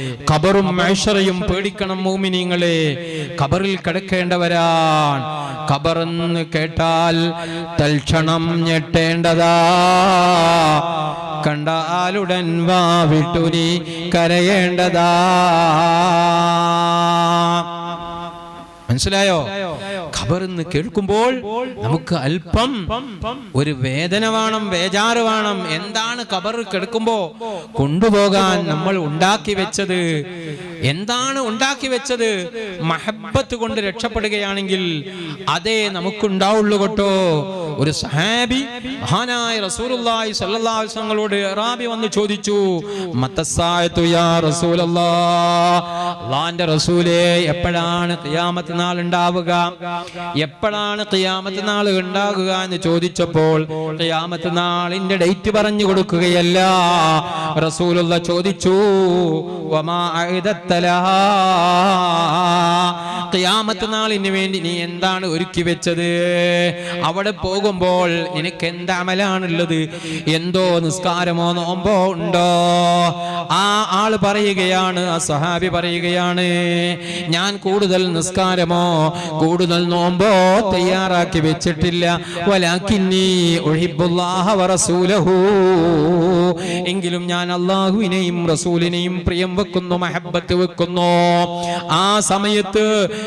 ഖബറും മൈഷറയും പേടിക്കണം മൂമിനിങ്ങളെ. ഖബറിൽ കിടക്കേണ്ടവരാൻ ഖബറെന്ന് കേട്ടാൽ തൽക്ഷണം ഞെട്ടേണ്ടതാ. കണ്ടാലുടൻ വാ വിട്ടുനി കരയേണ്ടതാ. മനസ്സിലായോ? ഖബറെന്ന് കേൾക്കുമ്പോൾ നമുക്ക് അല്പം ഒരു വേദന വേണം വേജാറ് വേണം. എന്താണ് ഖബർ കിടക്കുമ്പോ കൊണ്ടുപോകാൻ നമ്മൾ ഉണ്ടാക്കി വെച്ചത്? എന്താണ് ഉണ്ടാക്കി വെച്ചത്? മഹബത്ത് കൊണ്ട് രക്ഷപ്പെടുകയാണെങ്കിൽ അതേ നമുക്കുണ്ടാവുള്ളൂ കേട്ടോ. ഒരു സഹാബി മഹാനായ റസൂലുള്ളാഹി സ്വല്ലല്ലാഹു അലൈഹി വസല്ലമയോട് റാബി വന്ന് ചോദിച്ചു മത്തസായതു യാ റസൂലല്ലാഹ് അല്ലാഹുവിന്റെ റസൂലേ എപ്പോഴാണ് ഖിയാമത്ത് നാൾ ഉണ്ടാവുക? എപ്പോഴാണ് ഖിയാമത്ത് നാൾ ഉണ്ടാകുക എന്ന് ചോദിച്ചപ്പോൾ ഖിയാമത്ത് നാളിന്റെ ഡേറ്റ് പറഞ്ഞു കൊടുക്കുകയല്ല. റസൂലുള്ള ചോദിച്ചു വമാ അഅദത്തലഹാ ഖിയാമത്ത് നാളിന് വേണ്ടി നീ എന്താണ് ഒരുക്കി വെച്ചത്? അവിടെ പോകുമ്പോൾ നിനക്ക് എന്ത് അമലാണുള്ളത്? എന്തോ നിസ്കാരമോ നോമ്പോ ഉണ്ടോ? ആ ആൾ പറയുകയാണ് ആ സഹാബി പറയുകയാണ് ഞാൻ കൂടുതൽ നിസ്കാരമോ കൂടുതൽ നോമ്പോ തയ്യാറാക്കി വെച്ചിട്ടില്ല. എങ്കിലും ഞാൻ അള്ളാഹുവിനെയും റസൂലിനെയും പ്രിയം വെക്കുന്നു മഹബത്ത് വെക്കുന്നു. ആ സമയത്ത്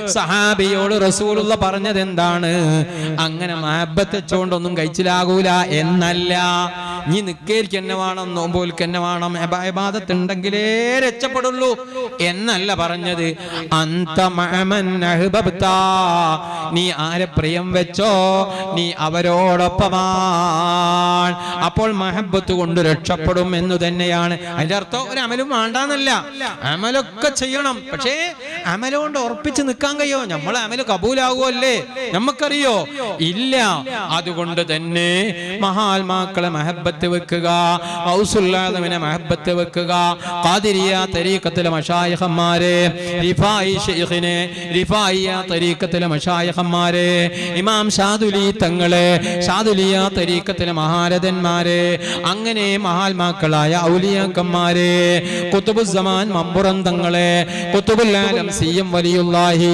സഹാബിയോട് റസൂലുള്ള പറഞ്ഞത് എന്താണ് അങ്ങനെ മഹബത്ത് വെച്ചോണ്ടൊന്നും കഴിച്ചിലാകൂല എന്നല്ല. നീ നിക്കേരിക്ക് എന്നെ വേണം നോമ്പോൽക്ക് എന്നെ വേണം ഉണ്ടെങ്കിലേ രക്ഷപ്പെടുള്ളൂ എന്നല്ല പറഞ്ഞത്. നീ ആരെ പ്രിയം വെച്ചോ? നീ അവരോടൊപ്പമാണ്. അപ്പോൾ മഹബത്ത് കൊണ്ട് രക്ഷപ്പെടും എന്ന് തന്നെയാണ്. അതിന്റെ അർത്ഥം ഒരു അമലും വേണ്ടാന്നല്ല. അമലൊക്കെ ചെയ്യണം. പക്ഷേ അമലുകൊണ്ട് ഉറപ്പിച്ച് നിൽക്കാൻ കഴിയോ? നമ്മളെ അമൽ കബൂലാകുമല്ലേ നമുക്കറിയോ? ഇല്ല. അതുകൊണ്ട് തന്നെ മഹാത്മാക്കളെ മഹബത്ത് വെക്കുക ഔസുല്ലാദമിനെ മഹബത്ത് വെക്കുക. ഖാദിരിയ തരീഖത്തിലെ മഷായഹന്മാരെ റിഫായി ഷെയ്ഖിനെ റിഫായിയ തരീഖത്തിലെ മഷായഹന്മാരെ ഇമാം ഷാദുലി തങ്ങളെ ഷാദുലിയ തരീഖത്തിലെ മഹാരഥന്മാരെ അങ്ങനെ മഹാത്മാക്കളായ ഔലിയാക്കന്മാരെ കുത്തുബുസമാൻ മമ്പുറം തങ്ങളെ കുത്തുബുല്ലാലം സി എം വലിയുള്ളാഹി.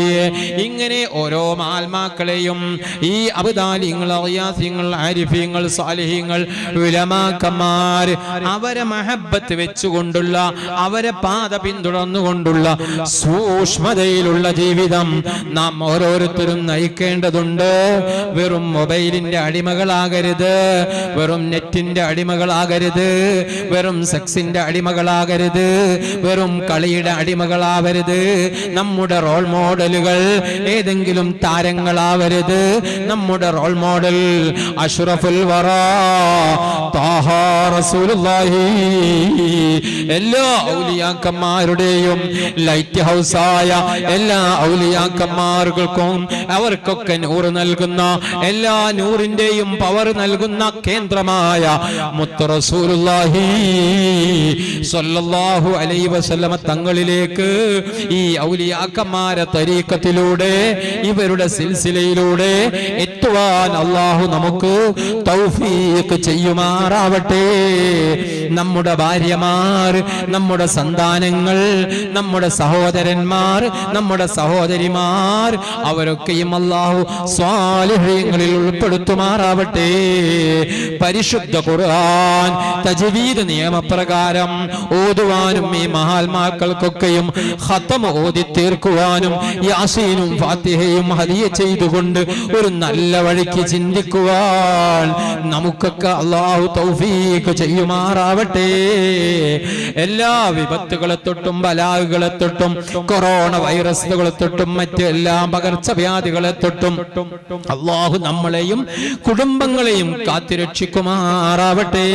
ഇങ്ങനെ ഓരോ മഹാത്മാക്കളെയും ഈ അബുദാലിങ്ങൾ അറിയാസിങ്ങൾ ആരിഫ്യങ്ങൾ സാലിഹ്യങ്ങൾ ഉലമാക്കന്മാർ അവരെ മഹബത്ത് വെച്ചുകൊണ്ടുള്ള അവരെ പാത പിന്തുടർന്നുകൊണ്ടുള്ള സൂക്ഷ്മതയിലുള്ള ജീവിതം നാം ഓരോരുത്തരും നയിക്കേണ്ടതുണ്ട്. വെറും മൊബൈലിന്റെ അടിമകളാകരുത്. വെറും നെറ്റിന്റെ അടിമകളാകരുത്. വെറും സെക്സിന്റെ അടിമകളാകരുത്. വെറും കളിയുടെ അടിമകളാവരുത്. നമ്മുടെ റോൾ മോഡലുകൾ ഏതെങ്കിലും താരങ്ങളാവരുത്. നമ്മുടെ റോൾ മോഡൽ അഷുറഫുൽ വറ. എല്ലാ ഔലിയാക്കന്മാരുടെയും ലൈറ്റ് ഹൗസായ എല്ലാ ഔലിയാക്കന്മാർക്കും അവർക്കൊക്കെ നൂറ് നൽകുന്ന എല്ലാ നൂറിന്റെയും പവർ നൽകുന്ന കേന്ദ്രമായ മുത്ത് റസൂലുള്ളാഹി. സ്വല്ലല്ലാഹു അലൈഹി വസല്ലമ തങ്ങളിലേക്ക് ഈ ഔലിയാക്കന്മാരെ തരീക്കത്തിലൂടെ ഇവരുടെ സിൽസിലയിലൂടെ എത്തുവാൻ അള്ളാഹു നമുക്ക് തൗഫീഖ് ചെയ്യുമാറാവട്ടെ നമ്മുടെ ഭാര്യമാർ നമ്മുടെ സന്താനങ്ങൾ നമ്മുടെ സഹോദരന്മാർ നമ്മുടെ സഹോദരിമാർ അവരൊക്കെയും അള്ളാഹു സ്വാലിഹ്യങ്ങളിൽ ഉൾപ്പെടുത്തുമാറാവട്ടെ. പരിശുദ്ധ ഖുർആൻ തജ്വീദ് നിയമപ്രകാരം ഓതുവാനും ഈ മഹാത്മാക്കൾക്കൊക്കെയും ഖത്തം ഓതി തീർക്കുവാനും യാസീനും ഫാത്തിഹയും ഹദിയ ചെയ്തുകൊണ്ട് ഒരു നല്ല വഴിക്ക് ചിന്തിക്കുവാൻ നമുക്കൊക്കെ അള്ളാഹു തൗഫീഖ് ചെയ്യുമാറാവട്ടെ. എല്ലാ വിപത്തുകളെ തൊട്ടും ബലാഹുകളെ തൊട്ടും കൊറോണ വൈറസുകളെ തൊട്ടും മറ്റു എല്ലാ പകർച്ചവ്യാധികളെ തൊട്ടും അള്ളാഹു നമ്മളെയും കുടുംബങ്ങളെയും കാത്തിരക്ഷിക്കുമാറാവട്ടെ